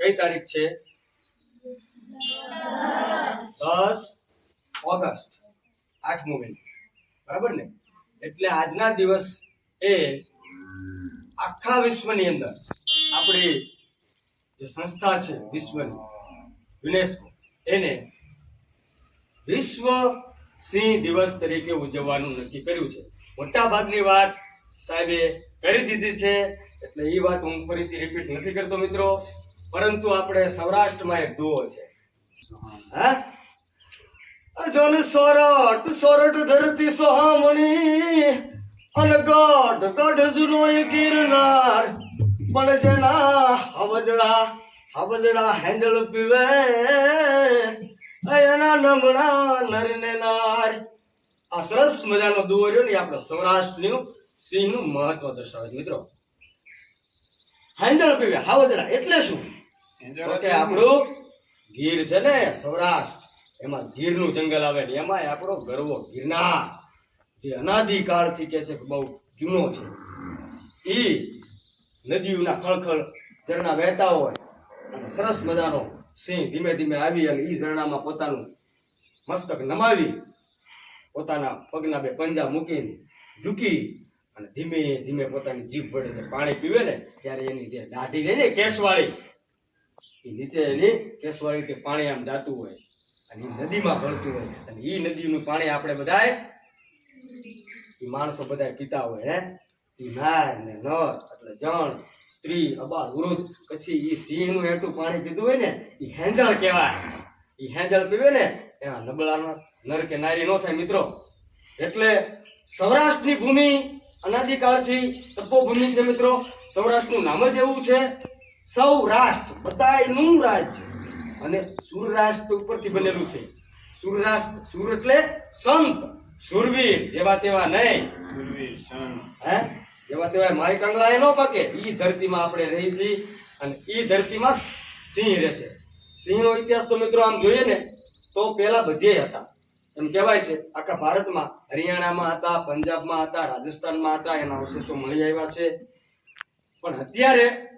કઈ તારીખ છે? દસ ઓગસ્ટ. આઠમો મહિનો બરાબર ને? એટલે આજના દિવસ એ આખા વિશ્વની અંદર આપણી જે સંસ્થા છે વિશ્વની, યુનેસ્કો, એને વિશ્વ સિંહ દિવસ તરીકે ઉજવવાનું નક્કી કર્યું છે. મોટા ભાગની વાત સાહેબે કરી દીધી છે. એટલે એ વાત હું ફરીથી રિપીટ નથી કરતો મિત્રો, પરંતુ આપણે સૌરાષ્ટ્રમાં એક દુઓ છે. હા? અજન સોરઠ સોરઠ ધરતી સોહામણી, અને ગઢ ગઢ જુનો ગિરનાર. પણ જેના હવજડા હવજડા હેન્ડલ પીવે એના નમણા નર ને નાર. આ સરસ મજાનો દુઓ રહ્યો ને આપણે સૌરાષ્ટ્રનું સિંહનું મહત્વ દર્શાવે છે મિત્રો. હેન્ડલ પીવે હાવજડા એટલે શું? તો કે આપણું ગીર છે ને સૌરાષ્ટ્ર એમાં ગીરનું જંગલ આવે ને એમાં આપણો ગરવો ગિરનાર જે અનાદિકાળથી કે છે કે બહુ જૂનો છે. એ નદીઓના ખળખળ ઝરણા વહેતા હોય અને સરસ મજાનો સિંહ ધીમે ધીમે આવી અને એ ઝરણામાં પોતાનું મસ્તક નમાવી પોતાના પગના બે પંજા મૂકીને ઝૂકી ધીમે ધીમે પોતાની જીભ વડે પાણી પીવે ને, ત્યારે એની જે દાઢી રહે ને, કેસવાળી, એ નીચે એની કેસવાળી તે પાણી આમ જાતું હોય અને એ નદીમાં ભળતું હોય. અને એ નદીનું પાણી આપણે બધાય એ માણસો બધાય પીતા હોય, હે? એ નાર ને નર, એટલે જણ, સ્ત્રી અબા વૃદ્ધ, પછી એ સિંહનું હેઠું પાણી પીધું હોય ને એ હેંજળ કહેવાય. એ હેંજળ પીવે ને એમાં નબળાનો, નર કે નારી નો થાય મિત્રો. એટલે સૌરાષ્ટ્રની ભૂમિ અનાદિકાળથી તપોભૂમિ છે મિત્રો. સૌરાષ્ટ્રનું નામ જ એવું છે સૌરાષ્ટ્ર બધાયનું રાજ્ય. અને સુરરાષ્ટ્ર ઉપરથી બનેલું છે. સૂર્યરાષ્ટ્ર સૂર એટલે સંત. સુરવીર જેવા તેવા નહીં. સુરવીર સંત. હે? જેવા તેવા મારી કંગલા એ પકે પાકે. ઈ ધરતીમાં આપણે રહી છીએ અને ઈ ધરતીમાં સિંહ રહે છે. સિંહનો ઇતિહાસ તો મિત્રો આમ જોઈએ ને તો પહેલા બધે હતા. એમ કહેવાય છે, આખા ભારતમાં, હરિયાણામાં હતા, પંજાબમાં હતા, રાજસ્થાનમાં હતા, એના અવશેષો મળી આવ્યા છે. પણ અત્યારે,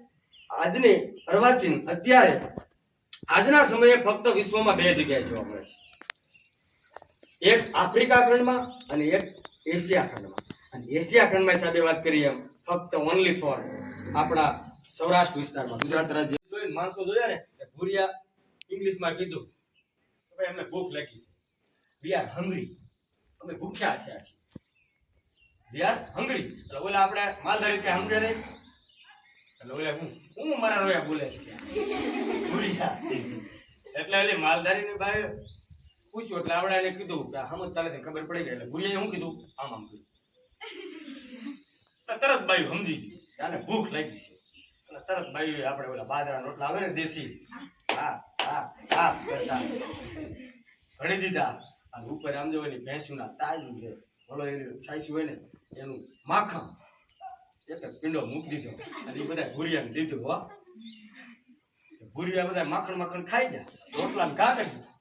આજની અર્વાચીન, અત્યારે, આજના સમયે ફક્ત વિશ્વમાં બે જગ્યાએ જોવા મળે છે. એક આફ્રિકા ખંડમાં અને એક એશિયા ખંડમાં. અને એશિયા ખંડમાં સાથે વાત કરીએ એમ, ફક્ત ઓનલી ફોર આપણા સૌરાષ્ટ્ર વિસ્તારમાં. ગુજરાત રાજ્ય. જોઈને માણસો જોયા ને, ભૂરિયા ઇંગ્લિશમાં કીધું. એમને ભૂખ લાગી છે. વી આર હંગરી અમે ભૂખ્યા છે છીએ. વી આર હંગરી એટલે ઓલા આપણે માલધારી કે સમજે નહીં? એટલે ઓલા હું હું મારા રોયા બોલે છે? ભૂરિયા. એટલે ઓલી માલધારીની ભાઈ પૂછ્યું, એટલે આપણે એને કીધું કે હમ તારે ખબર પડી ગઈ. એટલે ભૂરિયાએ હું કીધું? આમ આમ કીધું તરત ભાઈ સમજી ગઈ આને ભૂખ લાગી છે. એટલે તરત ભાઈ આપણે ઓલા બાજરાના રોટલા આવે ને દેશી. હા હા હા ઘડી દીધા. અને ઉપર આમ એની ભેંસુના તાજું છે. ભલો એને છાઈસી હોય ને, એનું માખણ. એક પિંડો મૂકી દીધો. અને એ બધા ભૂરિયાને દીધું, હો. ભૂરિયા બધા માખણ માખણ ખાઈ ગયા. રોટલા ને ઘા કરી દીધા.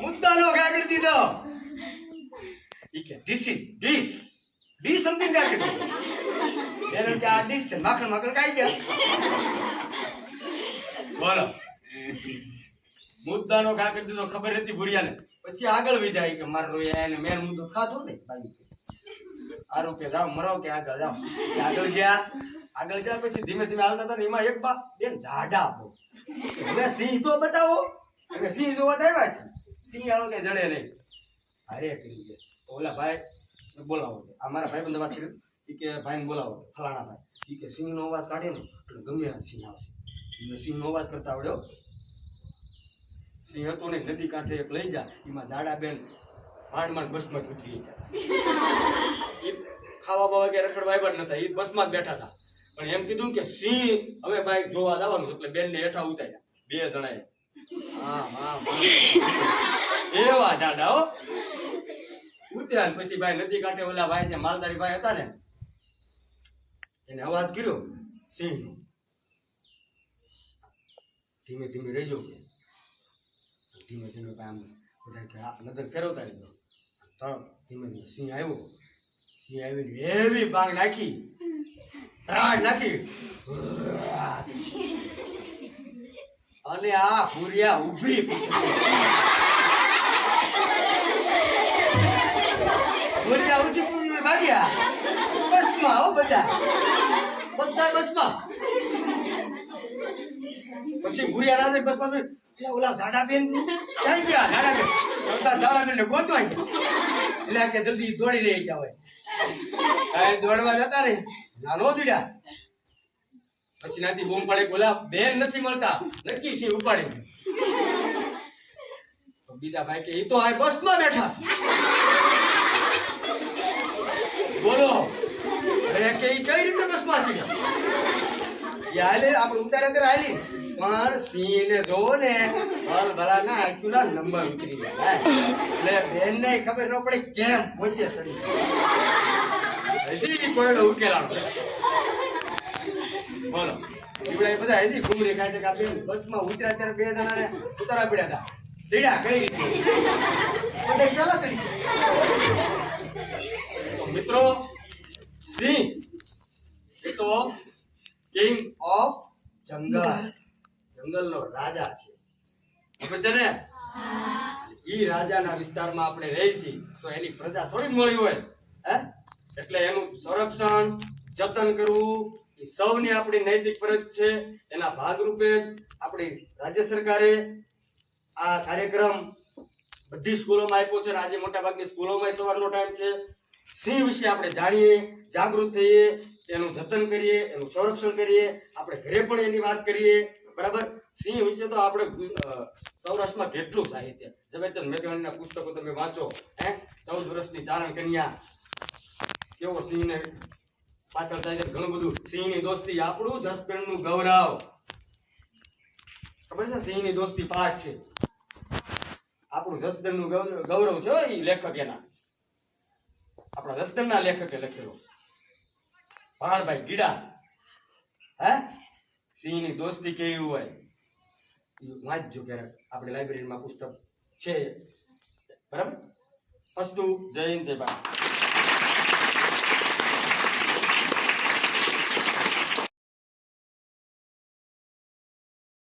મુદ્દાનો ઘા દીધો. એ કે ધીસ ડીશ ડીશ સમથિંગ કરી દીધો. એને કે આ ડીશ છે, માખણ માખણ ખાઈ ગયા. બોલો. મુદ્દાનો ઘા કરી દીધો ખબર હતી ભૂરિયાને. પછી આગળ વી જાય કે મારો એને મેન મુદ્દો ખાતો ને ભાઈ આરો કે જાઓ, મરાવ કે આગળ જાઓ. આગળ ગયા. આગળ ગયા પછી ધીમે ધીમે હાલતા હતા ને એમાં એક બા, બેન જાડા બહુ. હવે સિંહ તો બતાવો. એટલે સિંહ જોવા આવ્યા છે. સિંહ આળો કે જડે નહીં. અરે કરી ગયા ઓલા ભાઈ બોલાવો. આ મારા ભાઈ બંધ વાત કર્યું કે ભાઈને બોલાવો. ફલાણા ભાઈ. કે સિંહનો અવાજ કાઢે ને એટલે ગમે સિંહ આવશે. સિંહનો અવાજ કરતા આવડ્યો સિંહ હતો ને નદી કાંઠે એક લઈ જા એમાં જાડા બેન માંડ માંડ બસમાં ઉતરી ગયા. એ ખાવા બાવા કે રખડવા આવ્યા જ નતા એ બસમાં જ બેઠા હતા. પણ એમ કીધું કે સિંહ હવે ભાઈ જોવા જવાનું એટલે બેન ને હેઠા ઉતાર્યા. બે જણાએ. હા હા એવા જાડા હો. ઉતર્યા ને પછી ભાઈ નદી કાંઠે ઓલા ભાઈ જે માલધારી ભાઈ હતા ને એને અવાજ કર્યો સિંહ ધીમે ધીમે રહેજો કે. ધીમે ધીમે કામ બધા નજર ફેરવતા લીધો તરત ધીમે ધીમે સિંહ આવ્યો. સિંહ આવીને એવી બાગ નાખી. ત્રાસ નાખી. અને આ ભૂરિયા ઊભી ભૂરિયા ઊંચી પૂરી ભાગ્યા. બસમાં હો બધા. બધા બસમાં. પછી ભૂરિયા રાજા બસમાં તો, "લે, ઓલા ઝાડા બેન ક્યાં ગયા ઝાડા બેન ઓલા ઝાડા બેન ગોતવા એટલે કે જલ્દી દોડી રહી ગયા હોય. દોડવા જતા રે નાનો દીડા પછી નાથી બૂમ પડે બોલા બેન નથી મળતા. નક્કી છે ઉપાડી બીજા ભાઈ કે એ તો આ બસમાં બેઠા બોલો. કે એ કઈ રીતે બસમાં છે? હાલે આપણે ઉતારે સિંહ ને જોવો ને ના નંબર ઉતરી એટલે બેન ને ખબર ન પડે કેમ પહોંચે ચડી હજી કોયડો ઉકેલાણો. બોલો. ઈવડા એ બધા હજી ખાય છે કે બેન બસમાં ઉતર્યા ત્યારે બે જણાને ઉતારવા પડ્યા હતા. ચડ્યા કઈ રીતે બધા પેલા ચડી ગયા. તો મિત્રો સિંહ એ તો કિંગ ઓફ જંગલ જંગલનો રાજા છે ખબર એ રાજાના વિસ્તારમાં આપણે રહી છીએ, તો એની પ્રજા થોડી મળી હોય, હે? એટલે એનું સંરક્ષણ, જતન કરવું એ સૌની આપણી નૈતિક ફરજ છે. એના ભાગરૂપે આપણી રાજ્ય સરકારે આ કાર્યક્રમ બધી સ્કૂલોમાં આપ્યો છે. આજે મોટા ભાગની સ્કૂલોમાં સવારનો ટાઈમ છે. સિંહ વિશે આપણે જાણીએ, જાગૃત થઈએ એનું જતન કરીએ, એનું સંરક્ષણ કરીએ, આપણે ઘરે પણ એની વાત કરીએ. બરાબર? સિંહ વિશે તો આપણે સૌરાષ્ટ્રમાં કેટલું સાહિત્ય? ઝવેરચંદ મેઘાણીના પુસ્તકો તમે વાંચો, હે? ચૌદ વર્ષની ચારણ કન્યા. કેવો સિંહને પાછળ થાય છે ઘણું બધું. સિંહની દોસ્તી આપણું જસપેણનું ગૌરવ. ખબર છે સિંહની દોસ્તી પાઠ છે? આપણું જસદણનું ગૌરવ છે એ લેખક એના. આપણા જસદણના લેખકે લખેલો ભાણભાઈ ગીડા. હે? સિંહની દોસ્તી કેવી હોય? વાંચજો ક્યારેક આપણે લાઇબ્રેરીમાં પુસ્તક છે. બરાબર? અસ્તુ જય હિન્દ જય ભારત.